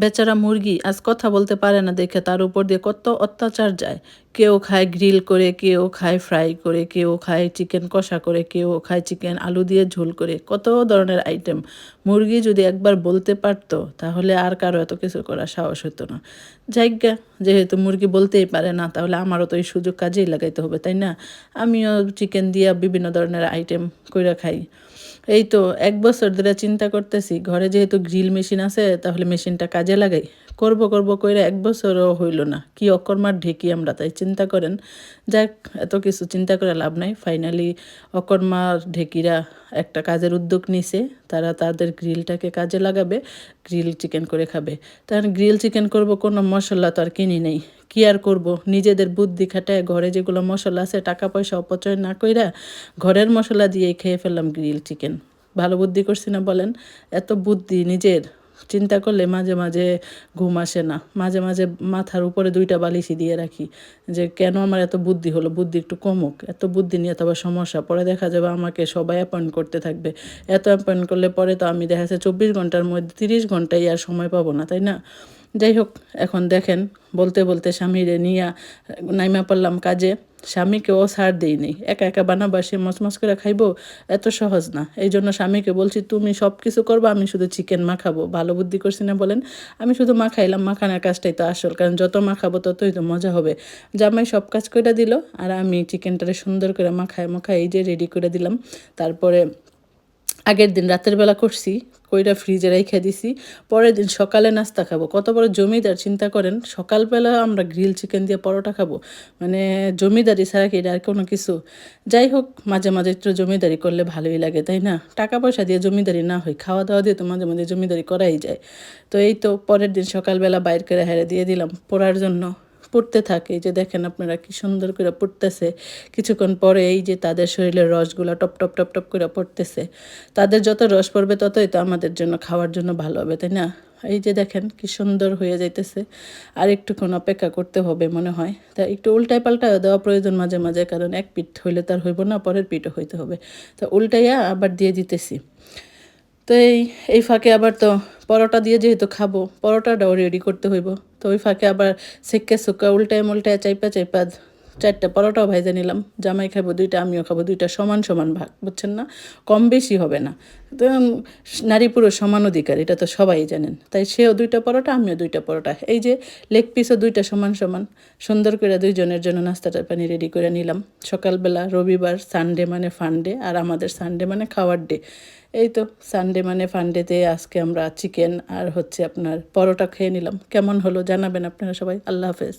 বেচারা মুরগি আজ কথা বলতে পারে না দেখে তার উপর দিয়ে কত অত্যাচার যায়। কেউ খায় গ্রিল করে, কেউ খায় ফ্রাই করে, কেউ খায় চিকেন কষা করে, কেউ খায় চিকেন আলু দিয়ে ঝোল করে। কত ধরনের আইটেম মুরগি যদি একবার বলতে পারতো, তাহলে আর কারও এত কিছু করার সাহস হতো না। যাইগা যেহেতু মুরগি বলতেই পারে না, তাহলে আমারও তো এই সুযোগ কাজেই লাগাইতে হবে, তাই না? আমিও চিকেন দিয়ে বিভিন্ন ধরনের আইটেম কইরা খাই। এই তো এক বছর ধরে চিন্তা করতেছি, ঘরে যেহেতু গ্রিল মেশিন আছে, তাহলে মেশিনটা কাজে লাগাই। করব করব কইরা এক বছরও হইল না। কি অকর্মার ঢেকি আমরা, তাই চিন্তা করেন। যাক, এত কিছু চিন্তা করে লাভ নাই। ফাইনালি অকর্মার ঢেকিরা একটা কাজের উদ্যোগ নিছে। তারা তাদের গ্রিলটাকে কাজে লাগাবে, গ্রিল চিকেন করে খাবে। তার গ্রিল চিকেন করব কোনো মশলা তো আর কিনি নেই। কি আর করব? নিজেদের বুদ্ধি খাটায় ঘরে যেগুলো মশলা আছে টাকা পয়সা অপচয় না কইরা ঘরের মশলা দিয়েই খেয়ে ফেললাম গ্রিল চিকেন। ভালো বুদ্ধি করছি না বলেন? এত বুদ্ধি নিজের। চিন্তা করলে মাঝে মাঝে ঘুম আসে না। মাঝে মাঝে মাথার উপরে দুইটা বালিশি দিয়ে রাখি যে, কেন আমার এত বুদ্ধি হলো? বুদ্ধি একটু কমুক। এত বুদ্ধি নিয়ে তো আবার সমস্যা। পরে দেখা যাবে আমাকে সবাই অ্যাপয়েন্ট করতে থাকবে। এত অ্যাপয়েন্ট করলে পরে তো আমি দেখা যাচ্ছে চব্বিশ ঘণ্টার মধ্যে তিরিশ ঘন্টায় আর সময় পাবো না, তাই না? যাই হোক, এখন দেখেন, বলতে বলতে স্বামীরে নিয়ে নাইমা পড়লাম কাজে। স্বামীকেও সার দিই নেই। একা একা বানাবা সে মচমচ করে খাইবো, এত সহজ না। এই জন্য স্বামীকে বলছি, তুমি সব কিছু করব, আমি শুধু চিকেন মাখাবো। ভালো বুদ্ধি করছি না বলেন? আমি শুধু মাখাইলাম, মাখানোর কাজটাই তো আসল, কারণ যত মাখাবো ততই তো মজা হবে। জামাই সব কাজ করে দিল, আর আমি চিকেনটারে সুন্দর করে মাখায় মাখায় এই যে রেডি করে দিলাম। তারপরে আগের দিন রাতের বেলা করছি, কইরা ফ্রিজে রেখে দিছি, পরের দিন সকালে নাস্তা খাব। কত বড় জমিদার, চিন্তা করেন, সকালবেলা আমরা গ্রিল চিকেন দিয়ে পরোটা খাব। মানে জমিদারি ছাড়া কি আর কোনো কিছু? যাই হোক, মাঝে মাঝে একটু জমিদারি করলে ভালোই লাগে, তাই না? টাকা পয়সা দিয়ে জমিদারি না হয়, খাওয়া দাওয়া দিয়ে তো মাঝে মাঝে জমিদারি করাই যায়। তো এই তো পরের দিন সকালবেলা বাইর করে হেরে দিয়ে দিলাম পড়ার জন্য। পড়তে থাকে যে দেখেন আপনারা কি সুন্দর করে পড়তেছে। কিছুক্ষণ পরে এই যে তাদের শরীরের রসগুলো টপ টপ টপ টপ করে পড়তেছে। তাদের যত রস পড়বে ততই তো আমাদের জন্য, খাওয়ার জন্য ভালো হবে, তাই না? এই যে দেখেন কি সুন্দর হয়ে যাইতেছে। আর একটুক্ষণ অপেক্ষা করতে হবে মনে হয়। তা একটু উল্টায় পাল্টায় দেওয়া প্রয়োজন মাঝে মাঝে, কারণ এক পিঠ হইলে তার হইব না, পরের পিঠও হইতে হবে। তা উল্টাইয়া আবার দিয়ে দিতেছি। তো এই এই ফাঁকে আবার তো পরোটা দিয়ে যেহেতু খাব, পরোটাটাও রেডি করতে হইব। তো ওই ফাঁকে আবার সেক্কে সুক্কা উল্টায় মুল্টায় চাইপা চাইপা চারটা পরোটাও ভাইজে নিলাম, জামাই খাব দুইটা, আমিও খাব দুইটা, সমান সমান ভাগ, বুঝছেন না? কম বেশি হবে না। তো নারী পুরুষ সমান অধিকার, এটা তো সবাই জানেন। তাই সেও দুইটা পরোটা, আমিও দুইটা পরোটা। এই যে লেগ পিসও দুইটা সমান সমান, সুন্দর করে দুইজনের জন্য নাস্তাটা পানি রেডি করে নিলাম। সকালবেলা রবিবার সানডে মানে ফান্ডে আর আমাদের সানডে মানে খাওয়ার ডে এই তো সানডে মানে ফান্ডেতে আজকে আমরা চিকেন আর হচ্ছে আপনার পরোটা খেয়ে নিলাম। কেমন হলো জানাবেন আপনারা সবাই। আল্লাহ হাফেজ।